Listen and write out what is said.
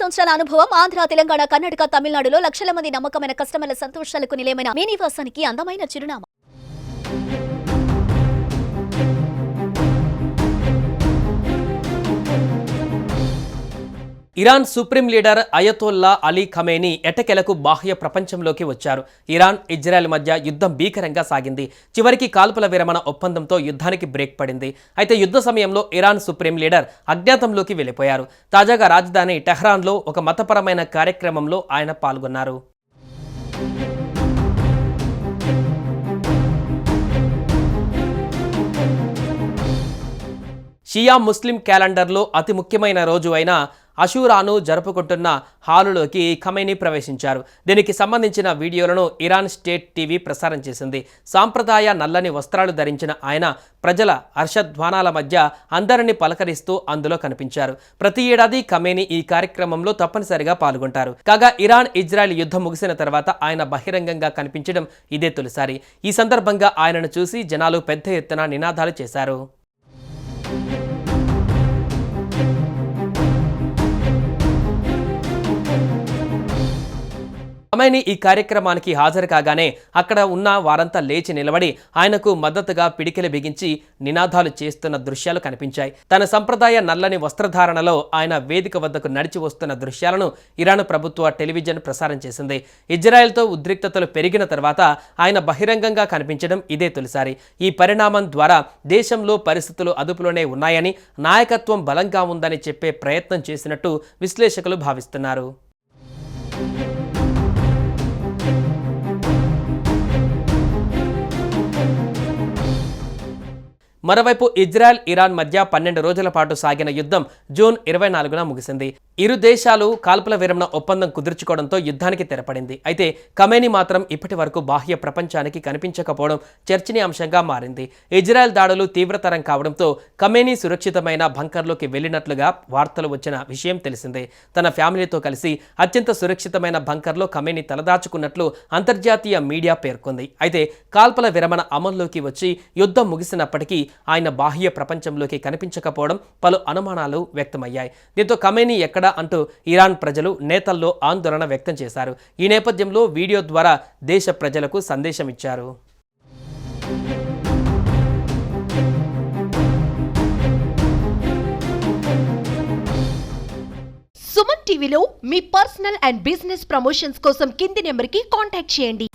సంవత్సరాల అనుభవం ఆంధ్ర తెలంగాణ కర్ణాటక తమిళనాడులో లక్షల మంది నమ్మకమైన కస్టమర్ల సంతోషాలకు నిలయమైన మీ నివాసానికి అందమైన చిరునామా. Iran supreme leader Ayatollah Ali Khamenei ఎటకెలకు బాహ్య ప్రపంచంలోకి వచ్చారు. ఇరాన్ ఇజ్రాయెల్ మధ్య యుద్ధం భీకరంగా సాగింది. చివరికి కాల్పుల విరమణ ఒప్పందంతో యుద్ధానికి బ్రేక్ పడింది. అయితే యుద్ధ సమయంలో ఇరాన్ సుప్రీం లీడర్ అజ్ఞాతంలోకి వెళ్ళిపోయారు. తాజాగా రాజధాని టెహ్రాన్లో ఒక మతపరమైన కార్యక్రమంలో ఆయన పాల్గొన్నారు. షియా ముస్లిం క్యాలెండర్లో అతి ముఖ్యమైన రోజు అయిన అషూరాను జరుపుకుంటున్న హాలులోకి ఖమేని ప్రవేశించారు. దీనికి సంబంధించిన వీడియోలను ఇరాన్ స్టేట్ టీవీ ప్రసారం చేసింది. సాంప్రదాయ నల్లని వస్త్రాలు ధరించిన ఆయన ప్రజల హర్షధ్వానాల మధ్య అందరిని పలకరిస్తూ అందులో కనిపించారు. ప్రతి ఏడాది ఖమేని ఈ కార్యక్రమంలో తప్పనిసరిగా పాల్గొంటారు. కాగా ఇరాన్ ఇజ్రాయెల్ యుద్ధం ముగిసిన తర్వాత ఆయన బహిరంగంగా కనిపించడం ఇదే తొలిసారి. ఈ సందర్భంగా ఆయనను చూసి జనాలు పెద్ద ఎత్తున నినాదాలు చేశారు. ఖమైనీ ఈ కార్యక్రమానికి హాజరు కాగానే అక్కడ ఉన్న వారంతా లేచి నిలబడి ఆయనకు మద్దతుగా పిడికిలు బిగించి నినాదాలు చేస్తున్న దృశ్యాలు కనిపించాయి. తన సంప్రదాయ నల్లని వస్త్రధారణలో ఆయన వేదిక వద్దకు నడిచి వస్తున్న దృశ్యాలను ఇరాన్ ప్రభుత్వ టెలివిజన్ ప్రసారం చేసింది. ఇజ్రాయెల్తో ఉద్రిక్తతలు పెరిగిన తర్వాత ఆయన బహిరంగంగా కనిపించడం ఇదే తొలిసారి. ఈ పరిణామం ద్వారా దేశంలో పరిస్థితులు అదుపులోనే ఉన్నాయని నాయకత్వం బలంగా ఉందని చెప్పే ప్రయత్నం చేసినట్టు విశ్లేషకులు భావిస్తున్నారు. మరోవైపు ఇజ్రాయెల్ ఇరాన్ మధ్య పన్నెండు రోజుల పాటు సాగిన యుద్ధం జూన్ ఇరవై నాలుగున ముగిసింది. ఇరు దేశాలు కాల్పుల విరమణ ఒప్పందం కుదుర్చుకోవడంతో యుద్ధానికి తెరపడింది. అయితే కమేని మాత్రం ఇప్పటి వరకు బాహ్య ప్రపంచానికి కనిపించకపోవడం చర్చనీయాంశంగా మారింది. ఇజ్రాయెల్ దాడులు తీవ్రతరం కావడంతో కమేని సురక్షితమైన బంకర్లోకి వెళ్ళినట్లుగా వార్తలు వచ్చిన విషయం తెలిసిందే. తన ఫ్యామిలీతో కలిసి అత్యంత సురక్షితమైన బంకర్లో కమేని తలదాచుకున్నట్లు అంతర్జాతీయ మీడియా పేర్కొంది. అయితే కాల్పుల విరమణ అమల్లోకి వచ్చి యుద్ధం ముగిసినప్పటికీ ఆయన బాహ్య ప్రపంచంలోకి కనిపించకపోవడం పలు అనుమానాలు వ్యక్తమయ్యాయి. దీంతో కమేనీ ఎక్కడా అంటూ ఇరాన్ ప్రజలు నేతల్లో ఆందోళన వ్యక్తం చేశారు. ఈ నేపథ్యంలో వీడియో ద్వారా దేశ ప్రజలకు సందేశం ఇచ్చారు. సుమన్ టీవీలో మీ పర్సనల్ అండ్ బిజినెస్ ప్రమోషన్స్ కోసం కింది నెంబర్కి కాంటాక్ట్ చేయండి.